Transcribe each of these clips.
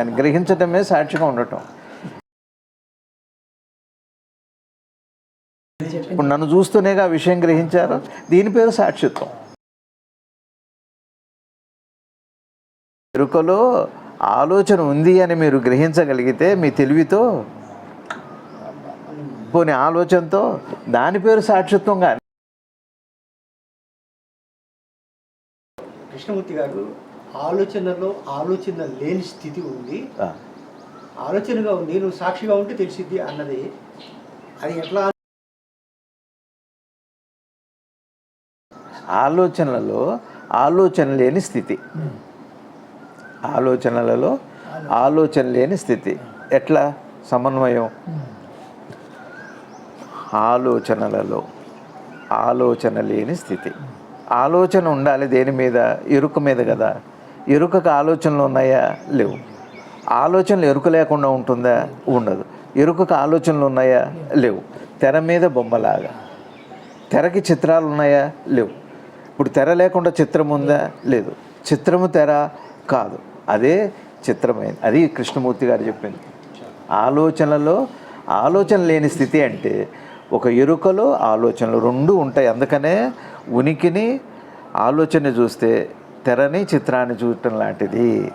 దాన్ని గ్రహించటమే సాక్షిగా ఉండటం. ఇప్పుడు నన్ను చూస్తూనేగా ఆ విషయం గ్రహించారు. దీని పేరు సాక్షిత్వం. ఎరుకలో ఆలోచన ఉంది అని మీరు గ్రహించగలిగితే మీ తెలివితో పోనీ ఆలోచనతో దాని పేరు సాక్షిత్వం కానీ కృష్ణమూర్తి గారు ఆలోచనలో ఆలోచన లేని స్థితి ఉంది. ఆలోచనగా ఉంది నువ్వు సాక్షిగా ఉంటే తెలిసిద్ది అన్నది. అది ఎట్లా ఆలోచనలలో ఆలోచన లేని స్థితి. ఆలోచనలలో ఆలోచన లేని స్థితి. ఎట్లా? సమన్వయం. ఆలోచనలలో ఆలోచన లేని స్థితి. ఆలోచన ఉండాలి దేని మీద? ఎరుక మీద కదా. ఎరుకకు ఆలోచనలు ఉన్నాయా? లేవు. ఆలోచనలు ఎరుక లేకుండా ఉంటుందా? ఉండదు. ఎరుకకు ఆలోచనలు ఉన్నాయా? లేవు. తెర మీద బొమ్మలాగా. తెరకి చిత్రాలు ఉన్నాయా? లేవు. ఇప్పుడు తెర లేకుండా చిత్రం ఉందా? లేదు. చిత్రము తెర కాదు. అదే చిత్రమైంది. అది కృష్ణమూర్తి గారు చెప్పింది. ఆలోచనలో ఆలోచన లేని స్థితి అంటే ఒక ఎరుకలో ఆలోచనలు రెండు ఉంటాయి. అందుకనే ఉనికిని ఆలోచన చూస్తే తెరని చిత్రాన్ని చూడటం లాంటిది.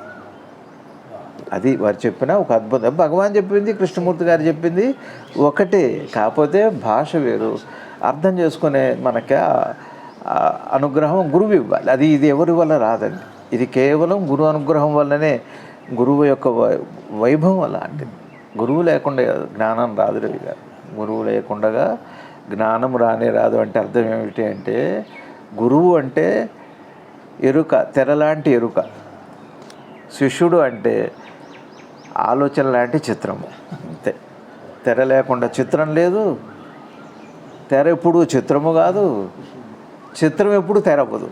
అది వారు చెప్పిన ఒక అద్భుతం. భగవాన్ చెప్పింది కృష్ణమూర్తి గారు చెప్పింది ఒకటే కాకపోతే భాష వేరు. అర్థం చేసుకునే మనకి అనుగ్రహం గురువు ఇవ్వాలి. అది ఇది ఎవరి వల్ల రాదండి. ఇది కేవలం గురువు అనుగ్రహం వల్లనే గురువు యొక్క వై- వైభవం అలాంటిది. గురువు లేకుండా జ్ఞానం రాదు రవి గారు. గురువు లేకుండా జ్ఞానం రానే రాదు అంటే అర్థం ఏమిటి అంటే గురువు అంటే ఎరుక తెరలాంటి ఎరుక. శిష్యుడు అంటే ఆలోచన లాంటి చిత్రము. అంతే తెర లేకుండా చిత్రం లేదు. తెర ఎప్పుడు చిత్రము కాదు. చిత్రం ఎప్పుడు తెరవదు.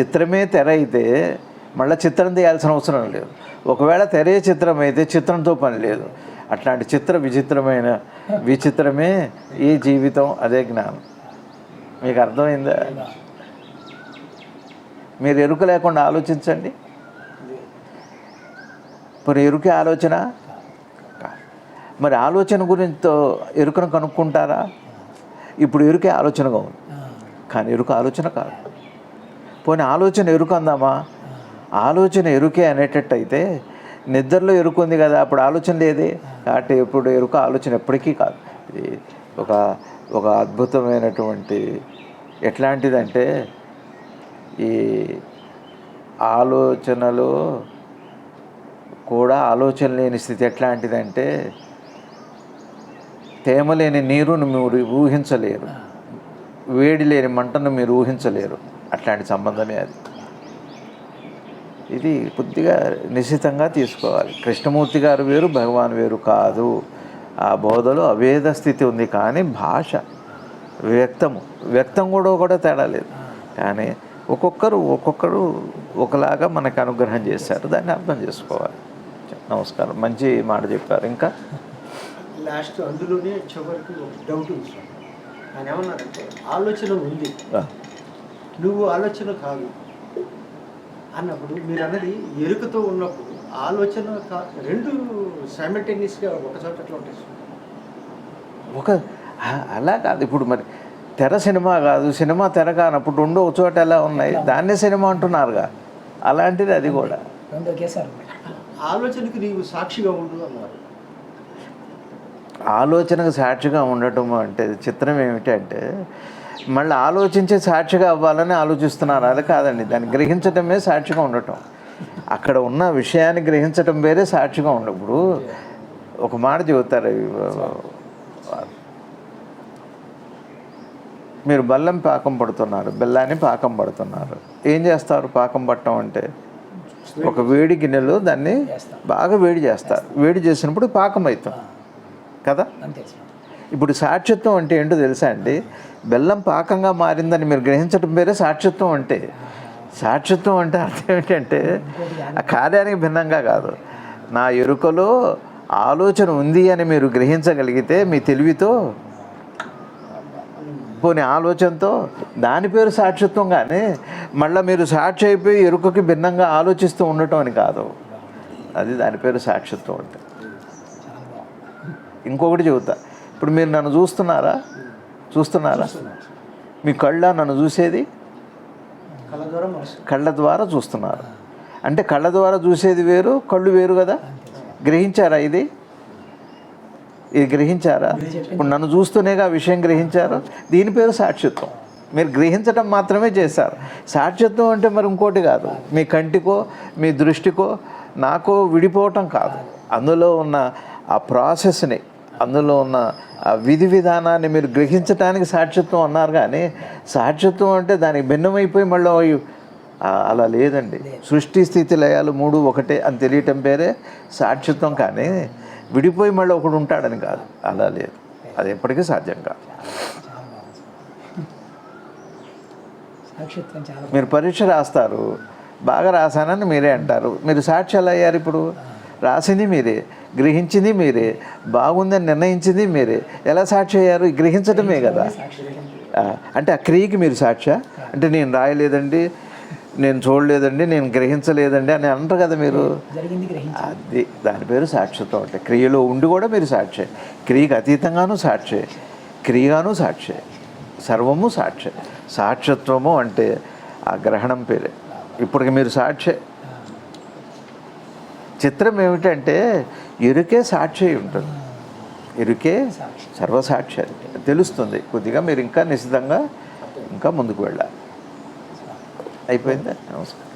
చిత్రమే తెర అయితే మళ్ళీ చిత్రం తీయాల్సిన అవసరం లేదు. ఒకవేళ తెరే చిత్రం అయితే చిత్రంతో పని లేదు. అట్లాంటి చిత్ర విచిత్రమైన విచిత్రమే ఈ జీవితం అదే జ్ఞానం. మీకు అర్థమైందా? మీరు ఎరుక లేకుండా ఆలోచించండి. మరి ఎరుకే ఆలోచన? మరి ఆలోచన గురించితో ఎరుకను కనుక్కుంటారా? ఇప్పుడు ఎరుకే ఆలోచనగా ఉంది. కానీ ఎరుక ఆలోచన కాదు. పోనీ ఆలోచన ఎరుక అందామా? ఆలోచన ఎరుకే అనేటట్టు అయితే నిద్రలో ఎరుకుంది కదా అప్పుడు ఆలోచన లేదే. కాబట్టి ఎప్పుడు ఎరుక ఆలోచన ఎప్పటికీ కాదు. ఇది ఒక ఒక అద్భుతమైనటువంటి ఎట్లాంటిదంటే ఈ ఆలోచనలో కూడా ఆలోచన లేని స్థితి ఎట్లాంటిదంటే తేమ లేని నీరును మీరు ఊహించలేరు. వేడి లేని మంటను మీరు ఊహించలేరు. అట్లాంటి సంబంధమే అది. ఇది కొద్దిగా నిశ్చితంగా తీసుకోవాలి. కృష్ణమూర్తి గారు వేరు భగవాన్ వేరు కాదు. ఆ బోధలో అవేద స్థితి ఉంది కానీ భాష వ్యక్తము. వ్యక్తం కూడా కూడా తేడా లేదు. కానీ ఒక్కొక్కరు ఒక్కొక్కరు ఒకలాగా మనకు అనుగ్రహం చేశారు. దాన్ని అర్థం చేసుకోవాలి. నమస్కారం. మంచి మాట చెప్పారు ఇంకా. లాస్ట్ అందులోనే చివరికి డౌట్. ఆయన ఏమన్నారంటే ఆలోచన ఉంది. నువ్వు ఆలోచన కాదు. అన్నప్పుడు మీరు అన్నది ఎరుకతో ఉన్నప్పుడు ఆలోచన రెండు సైమల్టేనియస్గా ఒక చోట ఎట్లా ఉంటాయి? ఒక అలా కాదు. ఇప్పుడు మరి తెర సినిమా కాదు సినిమా తెర కానప్పుడు రెండు ఒక చోట ఎలా ఉన్నాయి దాన్నే సినిమా అంటున్నారుగా. అలాంటిది అది కూడా. ఆలోచనకి నీవు సాక్షిగా అన్నారు. ఆలోచనకు సాక్షిగా ఉండటం అంటే చిత్రం ఏమిటంటే మళ్ళీ ఆలోచించే సాక్షిగా అవ్వాలని ఆలోచిస్తున్నారు. అది కాదండి దాన్ని గ్రహించటమే సాక్షిగా ఉండటం. అక్కడ ఉన్న విషయాన్ని గ్రహించటం వేరే సాక్షిగా ఉండప్పుడు ఒక మాట చెబుతారు మీరు బెల్లం పాకం పడుతున్నారు బెల్లాన్ని పాకం పడుతున్నారు. ఏం చేస్తారు పాకం పట్టడం అంటే? ఒక వేడి గిన్నెలో దాన్ని బాగా వేడి చేస్తారు. వేడి చేసినప్పుడు పాకం అవుతుంది కదా? ఇప్పుడు సాక్షిత్వం అంటే ఏంటో తెలుసా అండి? బెల్లం పాకంగా మారిందని మీరు గ్రహించడం పేరే సాక్షిత్వం అంటే. సాక్షిత్వం అంటే అర్థం ఏంటంటే ఆ కార్యానికి భిన్నంగా కాదు. నా ఎరుకలో ఆలోచన ఉంది అని మీరు గ్రహించగలిగితే మీ తెలివితో పోనీ ఆలోచనతో దాని పేరు సాక్షిత్వం కానీ మళ్ళీ మీరు సాక్షి అయిపోయి ఎరుకకి భిన్నంగా ఆలోచిస్తూ ఉండటం అని కాదు. అది దాని పేరు సాక్షిత్వం అంటే. ఇంకొకటి చెబుతా. ఇప్పుడు మీరు నన్ను చూస్తున్నారా? చూస్తున్నారా? మీ కళ్ళ నన్ను చూసేది? కళ్ళ ద్వారా కళ్ళ ద్వారా చూస్తున్నారు. అంటే కళ్ళ ద్వారా చూసేది వేరు కళ్ళు వేరు కదా? గ్రహించారా ఇది? ఇది గ్రహించారా? ఇప్పుడు నన్ను చూస్తూనేగా ఆ విషయం గ్రహించారు. దీని పేరు సాక్షిత్వం. మీరు గ్రహించడం మాత్రమే చేశారు. సాక్షిత్వం అంటే మరి ఇంకోటి కాదు. మీ కంటికో మీ దృష్టికో నాకో విడిపోవటం కాదు. అందులో ఉన్న ఆ ప్రాసెస్ని అందులో ఉన్న ఆ విధి విధానాన్ని మీరు గ్రహించడానికి సాక్షిత్వం అన్నారు కానీ సాక్షిత్వం అంటే దానికి భిన్నమైపోయి మళ్ళీ అలా లేదండి. సృష్టి స్థితి లయాలు మూడు ఒకటే అని తెలియటం పేరే సాక్షిత్వం కానీ విడిపోయి మళ్ళీ ఒకడు ఉంటాడని కాదు. అలా లేదు. అది ఎప్పటికీ సాధ్యం కాదు. మీరు పరీక్ష రాస్తారు. బాగా రాశానని మీరే అంటారు. మీరు సాక్షి ఎలా అయ్యారు ఇప్పుడు. రాసింది మీరే. గ్రహించింది మీరే. బాగుందని నిర్ణయించింది మీరే. ఎలా సాక్షి అయ్యారు? గ్రహించడమే కదా. అంటే ఆ క్రియకి మీరు సాక్షా? అంటే నేను రాయలేదండి. నేను చూడలేదండి నేను గ్రహించలేదండి అని అంటారు కదా మీరు. అది దాని పేరు సాక్షిత్వం అంటే క్రియలో ఉండి కూడా మీరు సాక్షి క్రియకి అతీతంగాను సాక్షి క్రియగాను సాక్షి సర్వము సాక్షి సాక్షిత్వము అంటే ఆ గ్రహణం పేరే. ఇప్పటికి మీరు సాక్షి చిత్రం ఏమిటంటే ఎరుకే సాక్షి ఉంటుంది. ఎరుకే సర్వసాక్షి తెలుస్తుంది. కొద్దిగా మీరు ఇంకా నిశ్చితంగా ఇంకా ముందుకు వెళ్ళాలి. అయిపోయిందా? నమస్కారం.